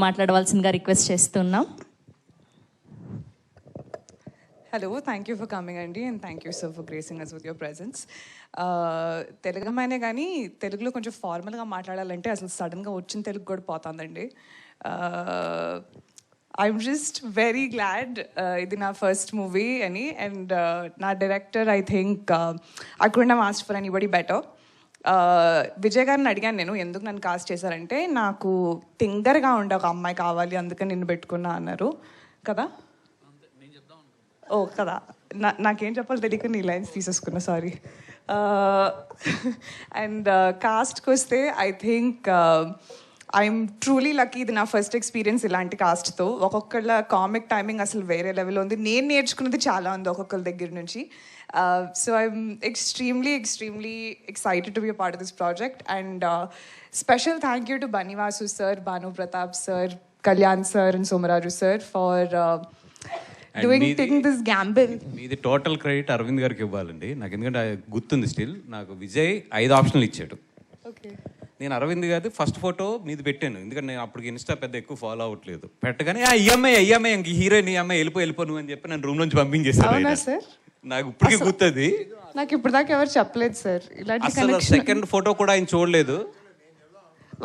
మాట్లాడవలసిందిగా రిక్వెస్ట్ చేస్తున్నాం. Hello thank you for coming అండి and thank you so for gracing us with your presence Telugu అమ్మాయినే కానీ తెలుగులో కొంచెం ఫార్మల్గా మాట్లాడాలంటే అసలు సడన్గా వచ్చిన తెలుగు కూడా పోతుందండి. ఐఎమ్ జస్ట్ వెరీ గ్లాడ్ ఇది నా ఫస్ట్ మూవీ అని అండ్ uh, నా director I think I could asked for anybody better Vijay గారిని అడిగాను నేను ఎందుకు నన్ను కాస్ట్ చేశారంటే నాకు తింగర్గా ఉండే ఒక అమ్మాయి కావాలి అందుకని నిన్ను పెట్టుకున్నా అన్నారు. కదా? ఓ కదా. నా నాకేం చెప్పాలో తెలియక నీ లైన్స్ తీసేసుకున్నా సారీ అండ్ కాస్ట్కి వస్తే I think I'm truly lucky ఇది నా ఫస్ట్ ఎక్స్పీరియన్స్ ఇలాంటి కాస్ట్తో ఒక్కొక్కళ్ళ కామిక్ టైమింగ్ అసలు వేరే లెవెల్ ఉంది. నేను నేర్చుకున్నది చాలా ఉంది ఒక్కొక్కరి దగ్గర నుంచి. So I'm extremely extremely excited to be part of this project and special thank you to Bunny Vasu sir Bhanu Prathap sir Kalyan sir and Somaraju sir for doing మీది- టేకింగ్ దిస్ గ్యాంబుల్ మీది total credit Aravind గారికి ఇవ్వాలండి. నాకు ఎందుకంటే గుర్తుంది still నాకు విజయ్ ఐదు ఆప్షన్లు ఇచ్చాడు. ఓకే నేను అరవింద్ గారి ఫస్ట్ ఫోటో మీది పెట్టాను. ఎందుకంటే నేను అప్పటికి ఇన్స్టా పెద్ద ఎక్కువ ఫాలో అవ్వట్లేదు పెట్టగానే ఆ ఈఎంఐ ఈఎంఐ ఇంక హీరోయిన్ ఈఎంఐ వెళ్ళిపో వెళ్ళిపో నువ్వు అని చెప్పి నన్ను రూమ్ నుంచి. సార్? నాకు ఇప్పటికీ గుర్తుంది. నాకు ఇప్పుడు దాకా ఎవరు చెప్పలేదు సార్. ఇలాంటి సెకండ్ ఫోటో కూడా ఆయన చూడలేదు.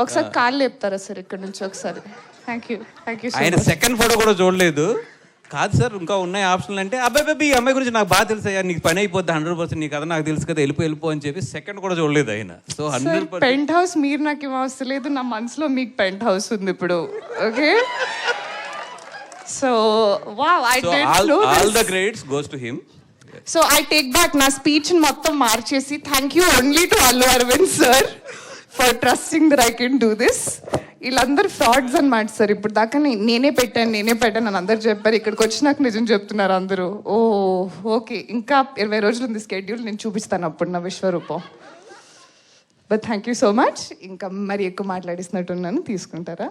ఒకసారి కాళ్ళు లేపుతారా సార్ ఇక్కడ నుంచి ఒకసారి? థ్యాంక్ యూ థ్యాంక్ యూ ఆయన సెకండ్ ఫోటో కూడా చూడలేదు. కాదు సార్ ఇంకా ఉన్నాయి ఆప్షన్లు అంటే అబ్బాయి అబ్బాయి ఈ అమ్మాయి గురించి నాకు బాగా తెలుసు అయ్యా నీకు పని అయిపోద్ది హండ్రెడ్ పర్సెంట్ నీకు కదా నాకు తెలుసు కదా వెళ్ళిపో వెళ్ళిపో అని చెప్పి సెకండ్ కూడా చూడలేదు ఆయన. సో హండ్రెడ్ పెంట్ హౌస్ మీరు నాకు ఏం అవసరం లేదు నా మనసులో మీకు పెంట్ హౌస్ ఉంది ఇప్పుడు okay so wow I all know all the credits goes to him so I take back నా స్పీచ్ మొత్తం మార్చేసి thank you only to Allu Aravind sir for trusting that I can do this వీళ్ళందరూ frauds అనమాట sir. ఇప్పుడు దాకా నేనే పెట్టాను నేనే పెట్టాను అని అందరు చెప్పారు. ఇక్కడికి వచ్చినాక నిజం చెప్తున్నారు అందరూ. Oh okay. ఇంకా ఇరవై రోజులు ఉంది స్కెడ్యూల్ నేను చూపిస్తాను అప్పుడు నా విశ్వరూపం. But thank you so much ఇంకా మరి ఎక్కువ మాట్లాడిస్తున్నట్టున్నాను తీసుకుంటారా?